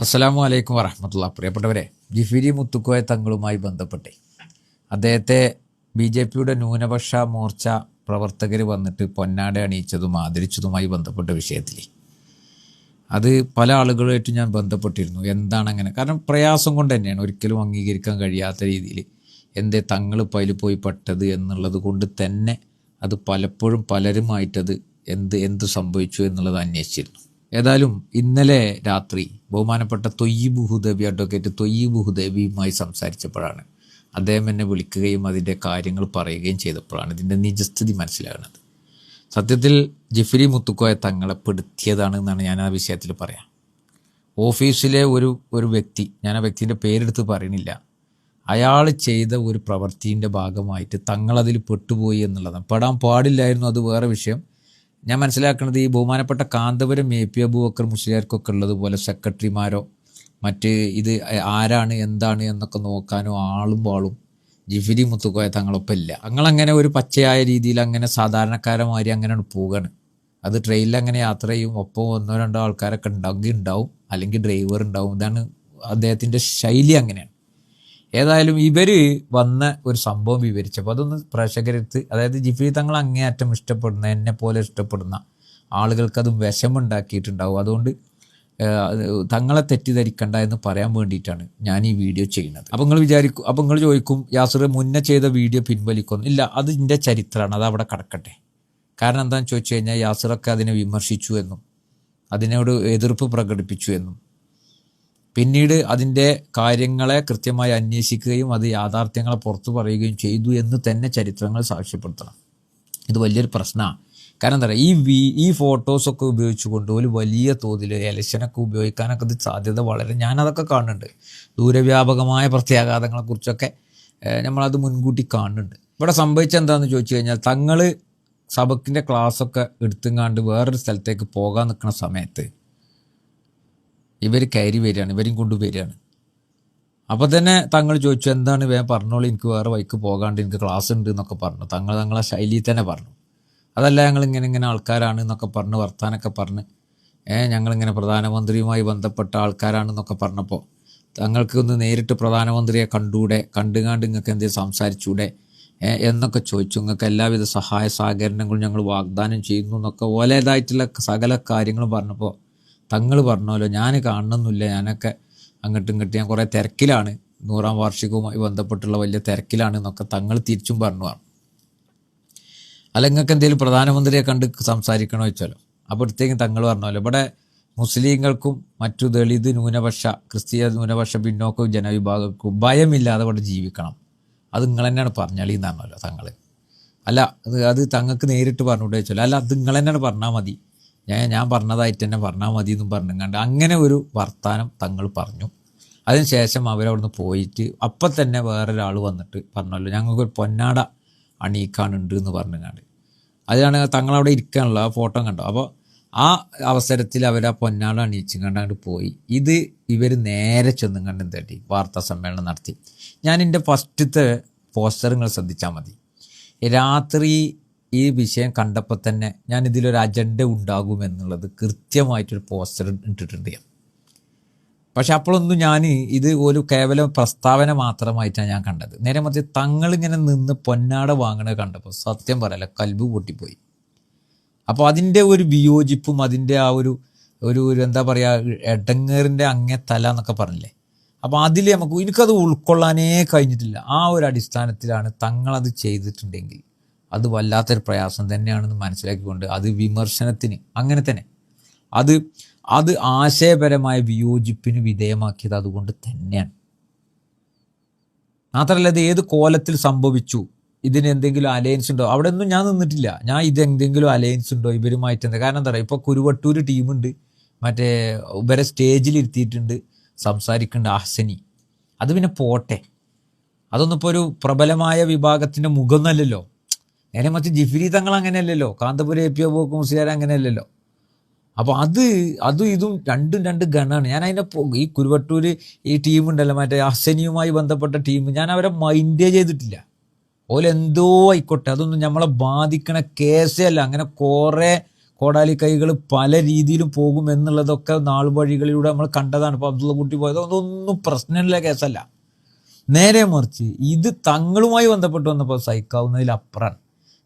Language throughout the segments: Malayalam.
അസ്സലാമു വലൈക്കും വറഹമത്തുള്ള. പ്രിയപ്പെട്ടവരെ ജിഫിരി മുത്തുക്കോയ തങ്ങളുമായി ബന്ധപ്പെട്ട് അദ്ദേഹത്തെ ബി ജെ പിയുടെ ന്യൂനപക്ഷ മോർച്ച പ്രവർത്തകർ വന്നിട്ട് പൊന്നാട അണിയിച്ചതും ആദരിച്ചതുമായി ബന്ധപ്പെട്ട വിഷയത്തിൽ അത് പല ആളുകളുമായിട്ട് ഞാൻ ബന്ധപ്പെട്ടിരുന്നു. എന്താണ് അങ്ങനെ കാരണം പ്രയാസം കൊണ്ട് തന്നെയാണ്. ഒരിക്കലും അംഗീകരിക്കാൻ കഴിയാത്ത രീതിയിൽ എന്തേ തങ്ങൾ ഇപ്പോൾ അതിൽ പോയി പെട്ടത് എന്നുള്ളത് കൊണ്ട് തന്നെ അത് പലപ്പോഴും പലരുമായിട്ടത് എന്ത് എന്ത് സംഭവിച്ചു എന്നുള്ളത് അന്വേഷിച്ചിരുന്നു. ഏതായാലും ഇന്നലെ രാത്രി ബഹുമാനപ്പെട്ട തൊയ്യബ് ഹുദബി അഡ്വക്കേറ്റ് തൊയ്യബ് ഹുദബിയുമായി സംസാരിച്ചപ്പോഴാണ് അദ്ദേഹം എന്നെ വിളിക്കുകയും അതിന്റെ കാര്യങ്ങൾ പറയുകയും ചെയ്തപ്പോഴാണ് ഇതിന്റെ നിജസ്ഥിതി മനസ്സിലാകുന്നത്. സത്യത്തിൽ ജിഫ്രി മുത്തുക്കോയ തങ്ങളെ പെടുത്തിയതാണ് എന്നാണ് ഞാൻ ആ വിഷയത്തിൽ പറയാം. ഓഫീസിലെ ഒരു ഒരു വ്യക്തി ഞാൻ ആ വ്യക്തിന്റെ പേരെടുത്ത് പറയണില്ല അയാൾ ചെയ്ത ഒരു പ്രവൃത്തിന്റെ ഭാഗമായിട്ട് തങ്ങളതിൽ പെട്ടുപോയി എന്നുള്ളതാണ്. പെടാൻ പാടില്ലായിരുന്നു അത് വേറെ വിഷയം. ഞാൻ മനസ്സിലാക്കുന്നത് ഈ ബഹുമാനപ്പെട്ട കാന്തപുരം എ പി അബൂബക്കർ മുസ്ലിയാർക്കൊക്കെ ഉള്ളതുപോലെ സെക്രട്ടറിമാരോ മറ്റ് ഇത് ആരാണ് എന്താണ് എന്നൊക്കെ നോക്കാനോ ആളും വാളും ജിഫിരി മുത്തുക്കോയ തങ്ങളൊപ്പം ഇല്ല. അങ്ങനെ ഒരു പച്ചയായ രീതിയിൽ അങ്ങനെ സാധാരണക്കാരന്മാരി അങ്ങനെയാണ് പോവുകയാണ് അത് ട്രെയിനിൽ അങ്ങനെ യാത്ര ചെയ്യും. ഒപ്പം ഒന്നോ രണ്ടോ ആൾക്കാരൊക്കെ ഉണ്ടാവുക ഉണ്ടാവും അല്ലെങ്കിൽ ഡ്രൈവർ ഉണ്ടാവും. ഇതാണ് അദ്ദേഹത്തിന്റെ ശൈലി അങ്ങനെയാണ്. ഏതായാലും ഇവർ വന്ന ഒരു സംഭവം വിവരിച്ചപ്പോൾ അതൊന്ന് പ്രേക്ഷകരടുത്ത് അതായത് ജിഫി തങ്ങൾ അങ്ങേയറ്റം ഇഷ്ടപ്പെടുന്ന എന്നെ പോലെ ഇഷ്ടപ്പെടുന്ന ആളുകൾക്ക് അത് വിഷമുണ്ടാക്കിയിട്ടുണ്ടാവും അതുകൊണ്ട് തങ്ങളെ തെറ്റിദ്ധരിക്കണ്ട എന്ന് പറയാൻ വേണ്ടിയിട്ടാണ് ഞാൻ ഈ വീഡിയോ ചെയ്യുന്നത്. അപ്പോൾ നിങ്ങൾ വിചാരിക്കും അപ്പോൾ നിങ്ങൾ ചോദിക്കും യാസുർ മുന്നേ ചെയ്ത വീഡിയോ പിൻവലിക്കുന്നു. ഇല്ല അത് ഇതിന്റെ ചരിത്രമാണ് അത് അവിടെ കിടക്കട്ടെ. കാരണം എന്താണെന്ന് ചോദിച്ചു കഴിഞ്ഞാൽ യാസുറൊക്കെ അതിനെ വിമർശിച്ചു എന്നും അതിനോട് എതിർപ്പ് പ്രകടിപ്പിച്ചു എന്നും പിന്നീട് അതിന്റെ കാര്യങ്ങളെ കൃത്യമായി അന്വേഷിക്കുകയും അത് യാഥാർത്ഥ്യങ്ങളെ പുറത്തു പറയുകയും ചെയ്തു എന്ന് തന്നെ ചരിത്രങ്ങൾ സാക്ഷ്യപ്പെടുത്തണം. ഇത് വലിയൊരു പ്രശ്നമാണ്. കാരണം എന്താ പറയുക ഈ വി ഈ ഫോട്ടോസൊക്കെ ഉപയോഗിച്ചുകൊണ്ട് ഒരു വലിയ തോതിൽ ഇലക്ഷനൊക്കെ ഉപയോഗിക്കാനൊക്കെ ഇത് സാധ്യത വളരെ ഞാനതൊക്കെ കാണുന്നുണ്ട്. ദൂരവ്യാപകമായ പ്രത്യാഘാതങ്ങളെക്കുറിച്ചൊക്കെ നമ്മളത് മുൻകൂട്ടി കാണുന്നുണ്ട്. ഇവിടെ സംഭവിച്ചത് എന്താണെന്ന് ചോദിച്ചു കഴിഞ്ഞാൽ തങ്ങൾ സബക്കിന്റെ ക്ലാസ്സൊക്കെ എടുത്തുങ്ങാണ്ട് വേറൊരു സ്ഥലത്തേക്ക് പോകാൻ നിൽക്കുന്ന സമയത്ത് ഇവർ കയറി വരികയാണ് ഇവരും കൊണ്ടുവരികയാണ് അപ്പോൾ തന്നെ തങ്ങൾ ചോദിച്ചു എന്താണ് വേഗം പറഞ്ഞോളൂ എനിക്ക് വേറെ വൈക്ക് പോകാണ്ട് എനിക്ക് ക്ലാസ് ഉണ്ട് എന്നൊക്കെ പറഞ്ഞു. തങ്ങൾ തങ്ങളെ ശൈലിയിൽ തന്നെ പറഞ്ഞു. അതല്ല ഞങ്ങൾ ഇങ്ങനെ ഇങ്ങനെ ആൾക്കാരാണ് എന്നൊക്കെ പറഞ്ഞ് വർത്താനൊക്കെ പറഞ്ഞ് ഏഹ് ഞങ്ങളിങ്ങനെ പ്രധാനമന്ത്രിയുമായി ബന്ധപ്പെട്ട ആൾക്കാരാണെന്നൊക്കെ പറഞ്ഞപ്പോൾ തങ്ങൾക്ക് ഒന്ന് നേരിട്ട് പ്രധാനമന്ത്രിയെ കണ്ടൂടെ കണ്ടുകാണ്ട് നിങ്ങൾക്ക് എന്തെങ്കിലും സംസാരിച്ചൂടെ എന്നൊക്കെ ചോദിച്ചു. നിങ്ങൾക്ക് എല്ലാവിധ സഹായ സഹകരണങ്ങളും ഞങ്ങൾ വാഗ്ദാനം ചെയ്യുന്നു എന്നൊക്കെ ഓലേതായിട്ടുള്ള സകല കാര്യങ്ങളും പറഞ്ഞപ്പോൾ തങ്ങൾ പറഞ്ഞല്ലോ ഞാൻ കാണണമെന്നില്ല ഞാനൊക്കെ അങ്ങോട്ടും ഇങ്ങോട്ടും ഞാൻ കുറേ തിരക്കിലാണ്. നൂറാം വാർഷികവുമായി ബന്ധപ്പെട്ടുള്ള വലിയ തിരക്കിലാണ് എന്നൊക്കെ തങ്ങൾ തിരിച്ചും പറഞ്ഞു. പറഞ്ഞു അല്ല എന്തെങ്കിലും പ്രധാനമന്ത്രിയെ കണ്ട് സംസാരിക്കണോ വെച്ചാലോ അപ്പോഴത്തേക്കും തങ്ങൾ പറഞ്ഞല്ലോ ഇവിടെ മുസ്ലിങ്ങൾക്കും മറ്റു ദളിത് ന്യൂനപക്ഷ ക്രിസ്തീയ ന്യൂനപക്ഷ പിന്നോക്ക ജനവിഭാഗങ്ങൾക്കും ഭയമില്ലാതെ ഇവിടെ ജീവിക്കണം. അത് നിങ്ങൾ തന്നെയാണ് പറഞ്ഞാളി എന്നാണല്ലോ തങ്ങൾ അല്ല അത് അത് തങ്ങൾക്ക് നേരിട്ട് പറഞ്ഞുകൂടെ വെച്ചാലോ അല്ല അത് നിങ്ങൾ തന്നെയാണ് പറഞ്ഞാൽ മതി. ഞാൻ ഞാൻ പറഞ്ഞതായിട്ട് തന്നെ പറഞ്ഞാൽ മതി എന്നും പറഞ്ഞുകൊണ്ട് അങ്ങനെ ഒരു വർത്താനം തങ്ങൾ പറഞ്ഞു. അതിനുശേഷം അവരവിടുന്ന് പോയിട്ട് അപ്പം തന്നെ വേറൊരാൾ വന്നിട്ട് പറഞ്ഞല്ലോ ഞങ്ങൾക്കൊരു പൊന്നാട അണിയിക്കാനുണ്ട് എന്ന് പറഞ്ഞുകൊണ്ട് അതിലാണ് തങ്ങളവിടെ ഇരിക്കാനുള്ള ആ ഫോട്ടോ കണ്ടോ അപ്പോൾ ആ അവസരത്തിൽ അവർ ആ പൊന്നാട അണിയിച്ചും കണ്ടങ്ങോട്ട് പോയി. ഇത് ഇവർ നേരെ ചെന്നും കണ്ടും തട്ടി വാർത്താ സമ്മേളനം നടത്തി. ഞാൻ എന്റെ ഫസ്റ്റത്തെ പോസ്റ്ററുകൾ ശ്രദ്ധിച്ചാൽ മതി. രാത്രി ഈ വിഷയം കണ്ടപ്പോൾ തന്നെ ഞാൻ ഇതിലൊരു അജണ്ട ഉണ്ടാകും എന്നുള്ളത് കൃത്യമായിട്ടൊരു പോസ്റ്റർ ഇട്ടിട്ടുണ്ട് ഞാൻ. പക്ഷെ അപ്പോഴൊന്നും ഞാൻ ഇത് ഒരു കേവലം പ്രസ്താവന മാത്രമായിട്ടാണ് ഞാൻ കണ്ടത്. നേരെ മറിച്ച് തങ്ങളിങ്ങനെ നിന്ന് പൊന്നാട വാങ്ങണത് കണ്ടപ്പോൾ സത്യം പറയല്ല കൽബ് പൊട്ടിപ്പോയി. അപ്പോൾ അതിന്റെ ഒരു വിയോജിപ്പും അതിന്റെ ആ ഒരു ഒരു ഒരു എന്താ പറയുക എടങ്ങേറിന്റെ അങ്ങേ തല എന്നൊക്കെ പറഞ്ഞില്ലേ? അപ്പോൾ അതിൽ നമുക്ക് എനിക്കത് ഉൾക്കൊള്ളാനേ കഴിഞ്ഞിട്ടില്ല. ആ ഒരു അടിസ്ഥാനത്തിലാണ് തങ്ങളത് ചെയ്തിട്ടുണ്ടെങ്കിൽ അത് വല്ലാത്തൊരു പ്രയാസം തന്നെയാണെന്ന് മനസ്സിലാക്കിക്കൊണ്ട് അത് വിമർശനത്തിന് അങ്ങനെ തന്നെ. അത് അത് ആശയപരമായ വിയോജിപ്പിന് വിധേയമാക്കിയത് അതുകൊണ്ട് തന്നെയാണ്. മാത്രമല്ല ഇത് ഏത് കോലത്തിൽ സംഭവിച്ചു? ഇതിന് എന്തെങ്കിലും അലയൻസ് ഉണ്ടോ? അവിടെ ഒന്നും ഞാൻ നിന്നിട്ടില്ല. ഞാൻ ഇത് എന്തെങ്കിലും അലയൻസ് ഉണ്ടോ? ഇവരുമായിട്ട് എന്താ? കാരണം എന്താ പറയുക ഇപ്പോൾ കുരുവട്ടൂർ ടീമുണ്ട്. മറ്റേ ഇവരെ സ്റ്റേജിൽ ഇരുത്തിയിട്ടുണ്ട്. സംസാരിക്കുന്നുണ്ട് അഹ്സനി. അത് പിന്നെ പോട്ടെ. അതൊന്നും ഒരു പ്രബലമായ വിഭാഗത്തിന്റെ മുഖമൊന്നുമല്ലല്ലോ നേരെ മറിച്ച് ജിഫിരി തങ്ങൾ അങ്ങനെയല്ലല്ലോ. കാന്തപുര എ പി ഒ പോക്ക് മുസ്ലിയാർ അങ്ങനെയല്ലല്ലോ. അപ്പോൾ അത് അതും ഇതും രണ്ടും രണ്ട് ഗണമാണ് ഞാൻ അതിന്റെ ഈ കുരുവട്ടൂർ ഈ ടീമുണ്ടല്ലോ മറ്റേ അസനിയുമായി ബന്ധപ്പെട്ട ടീം ഞാൻ അവരെ മൈൻഡേ ചെയ്തിട്ടില്ല. ഓലെന്തോ ആയിക്കോട്ടെ അതൊന്നും നമ്മളെ ബാധിക്കണ കേസേ അല്ല. അങ്ങനെ കുറേ കോടാലി കൈകൾ പല രീതിയിലും പോകും എന്നുള്ളതൊക്കെ നാൾ വഴികളിലൂടെ നമ്മൾ കണ്ടതാണ്. ഇപ്പോൾ അബ്ദുള്ള കുട്ടി പോയത് അതൊന്നും പ്രശ്നമില്ല കേസല്ല. നേരെ മറിച്ച് ഇത് തങ്ങളുമായി ബന്ധപ്പെട്ട് വന്നപ്പോൾ സഹിക്കാവുന്നതിലപ്പുറമാണ്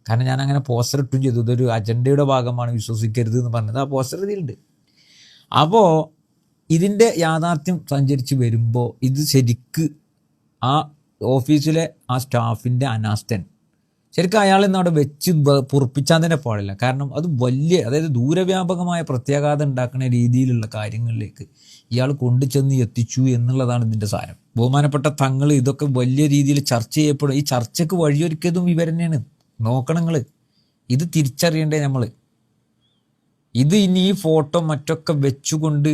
കാരണം ഞാൻ അങ്ങനെ പോസ്റ്റർ ഇട്ടും ചെയ്തു. ഇതൊരു അജണ്ടയുടെ ഭാഗമാണ് വിശ്വസിക്കരുത് എന്ന് പറഞ്ഞത്. ആ പോസ്റ്റർ ഇതിലുണ്ട്. അപ്പോൾ ഇതിന്റെ യാഥാർത്ഥ്യം സഞ്ചരിച്ച് വരുമ്പോൾ ഇത് ശരിക്ക് ആ ഓഫീസിലെ ആ സ്റ്റാഫിന്റെ അനാസ്ഥൻ. ശരിക്കും അയാളെന്ന് അവിടെ വെച്ച് പുറപ്പിച്ചാൽ തന്നെ പാടില്ല. കാരണം അത് വലിയ അതായത് ദൂരവ്യാപകമായ പ്രത്യാഘാതം ഉണ്ടാക്കുന്ന രീതിയിലുള്ള കാര്യങ്ങളിലേക്ക് ഇയാൾ കൊണ്ടുചെന്ന് എത്തിച്ചു എന്നുള്ളതാണ് ഇതിന്റെ സാരം. ബഹുമാനപ്പെട്ട തങ്ങൾ ഇതൊക്കെ വലിയ രീതിയിൽ ചർച്ച ചെയ്യപ്പെടും. ഈ ചർച്ചയ്ക്ക് വഴിയൊരുക്കിയതും ഇവർ തന്നെയാണ്. നോക്കണം നിങ്ങൾ ഇത് തിരിച്ചറിയണ്ടേ നമ്മൾ ഇത് ഇനി ഈ ഫോട്ടോ മറ്റൊക്കെ വെച്ചുകൊണ്ട്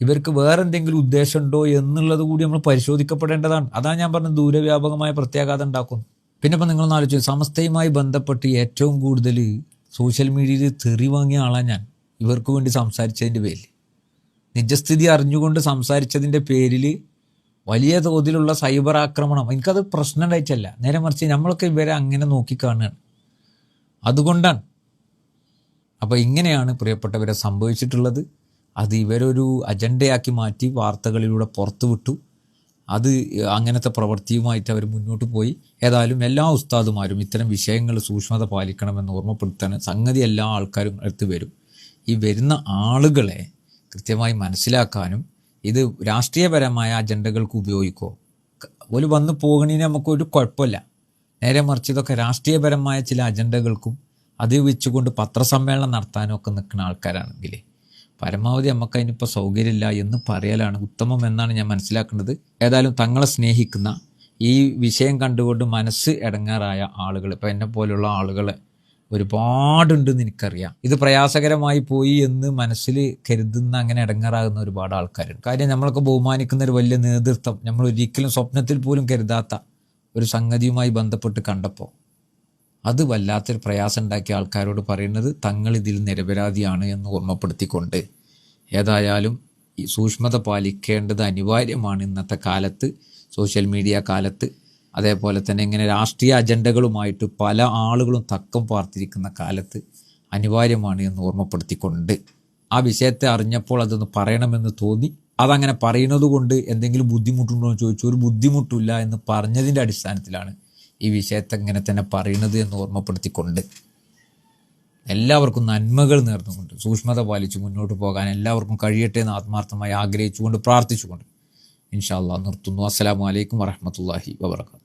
ഇവർക്ക് വേറെ എന്തെങ്കിലും ഉദ്ദേശമുണ്ടോ എന്നുള്ളത് കൂടി നമ്മൾ പരിശോധിക്കപ്പെടേണ്ടതാണ്. അതാണ് ഞാൻ പറഞ്ഞത് ദൂരവ്യാപകമായ പ്രത്യാഘാതം ഉണ്ടാക്കുന്നു. പിന്നെ ഇപ്പം നിങ്ങളൊന്ന് ആലോചിച്ചു സമസ്തയുമായി ബന്ധപ്പെട്ട് ഏറ്റവും കൂടുതൽ സോഷ്യൽ മീഡിയയിൽ തെറി വാങ്ങിയ ആളാണ് ഞാൻ. ഇവർക്ക് വേണ്ടി സംസാരിച്ചതിന്റെ പേരിൽ നിജസ്ഥിതി അറിഞ്ഞുകൊണ്ട് സംസാരിച്ചതിന്റെ പേരിൽ വലിയ തോതിലുള്ള സൈബർ ആക്രമണം. എനിക്കത് പ്രശ്നം ഉണ്ടായിട്ടല്ല. നേരെ മറിച്ച് നമ്മളൊക്കെ ഇവരെ അങ്ങനെ നോക്കിക്കാണുകയാണ്. അതുകൊണ്ടാണ്. അപ്പോൾ ഇങ്ങനെയാണ് പ്രിയപ്പെട്ടവരെ സംഭവിച്ചിട്ടുള്ളത്. അത് ഇവരൊരു അജണ്ടയാക്കി മാറ്റി വാർത്തകളിലൂടെ പുറത്തുവിട്ടു അത് അങ്ങനത്തെ പ്രവൃത്തിയുമായിട്ട് അവർ മുന്നോട്ട് പോയി. ഏതായാലും എല്ലാ ഉസ്താദുമാരും ഇത്തരം വിഷയങ്ങൾ സൂക്ഷ്മത പാലിക്കണമെന്ന് ഓർമ്മപ്പെടുത്താൻ സംഗതി എല്ലാ ആൾക്കാരും അടുത്ത് വരും. ഈ വരുന്ന ആളുകളെ കൃത്യമായി മനസ്സിലാക്കാനും ഇത് രാഷ്ട്രീയപരമായ അജണ്ടകൾക്ക് ഉപയോഗിക്കുമോ ഒരു വന്ന് പോകണേന് നമുക്കൊരു കുഴപ്പമില്ല. നേരെ മറിച്ച് ഇതൊക്കെ രാഷ്ട്രീയപരമായ ചില അജണ്ടകൾക്കും അത് വെച്ചുകൊണ്ട് പത്രസമ്മേളനം നടത്താനും ഒക്കെ നിൽക്കുന്ന ആൾക്കാരാണെങ്കിൽ പരമാവധി നമുക്ക് അതിനിപ്പോൾ സൗകര്യമില്ല എന്ന് പറയലാണ് ഉത്തമം എന്നാണ് ഞാൻ മനസ്സിലാക്കുന്നത്. ഏതായാലും തങ്ങളെ സ്നേഹിക്കുന്ന ഈ വിഷയം കണ്ടുകൊണ്ട് മനസ്സ് ഇടങ്ങാറായ ആളുകൾ ഇപ്പം എന്നെ പോലുള്ള ആളുകളെ ഒരുപാടുണ്ടെന്ന് എനിക്കറിയാം. ഇത് പ്രയാസകരമായി പോയി എന്ന് മനസ്സിൽ കരുതുന്ന അങ്ങനെ ഇടങ്ങാറാകുന്ന ഒരുപാട് ആൾക്കാരുണ്ട്. കാര്യം നമ്മളൊക്കെ ബഹുമാനിക്കുന്ന ഒരു വലിയ നേതൃത്വം നമ്മൾ ഒരിക്കലും സ്വപ്നത്തിൽ പോലും കരുതാത്ത ഒരു സംഗതിയുമായി ബന്ധപ്പെട്ട് കണ്ടപ്പോൾ അത് വല്ലാത്തൊരു പ്രയാസം ഉണ്ടാക്കിയ ആൾക്കാരോട് പറയുന്നത് തങ്ങൾ ഇതിൽ നിരപരാധിയാണ് എന്ന് ഓർമ്മപ്പെടുത്തിക്കൊണ്ട് ഏതായാലും ഈ സൂക്ഷ്മത പാലിക്കേണ്ടത് അനിവാര്യമാണ് ഇന്നത്തെ കാലത്ത് സോഷ്യൽ മീഡിയ കാലത്ത്. അതേപോലെ തന്നെ ഇങ്ങനെ രാഷ്ട്രീയ അജണ്ടകളുമായിട്ട് പല ആളുകളും തക്കം പാർത്തിരിക്കുന്ന കാലത്ത് അനിവാര്യമാണ് എന്ന് ഓർമ്മപ്പെടുത്തിക്കൊണ്ട് ആ വിഷയത്തെ അറിഞ്ഞപ്പോൾ അതൊന്ന് പറയണമെന്ന് തോന്നി. അതങ്ങനെ പറയുന്നത് കൊണ്ട് എന്തെങ്കിലും ബുദ്ധിമുട്ടുണ്ടോ എന്ന് ചോദിച്ചു. ഒരു ബുദ്ധിമുട്ടില്ല എന്ന് പറഞ്ഞതിന്റെ അടിസ്ഥാനത്തിലാണ് ഈ വിഷയത്തെ ഇങ്ങനെ തന്നെ പറയുന്നത് എന്ന് ഓർമ്മപ്പെടുത്തിക്കൊണ്ട് എല്ലാവർക്കും നന്മകൾ നേർന്നുകൊണ്ട് സൂക്ഷ്മത പാലിച്ച് മുന്നോട്ട് പോകാൻ എല്ലാവർക്കും കഴിയട്ടെ എന്ന് ആത്മാർത്ഥമായി ആഗ്രഹിച്ചുകൊണ്ട് പ്രാർത്ഥിച്ചുകൊണ്ട് ഇൻഷാ അള്ളാഹ് നിർത്തുന്നു. അസ്സലാമു അലൈക്കും വറഹമത്തല്ലാഹി വബർക്കാത്തു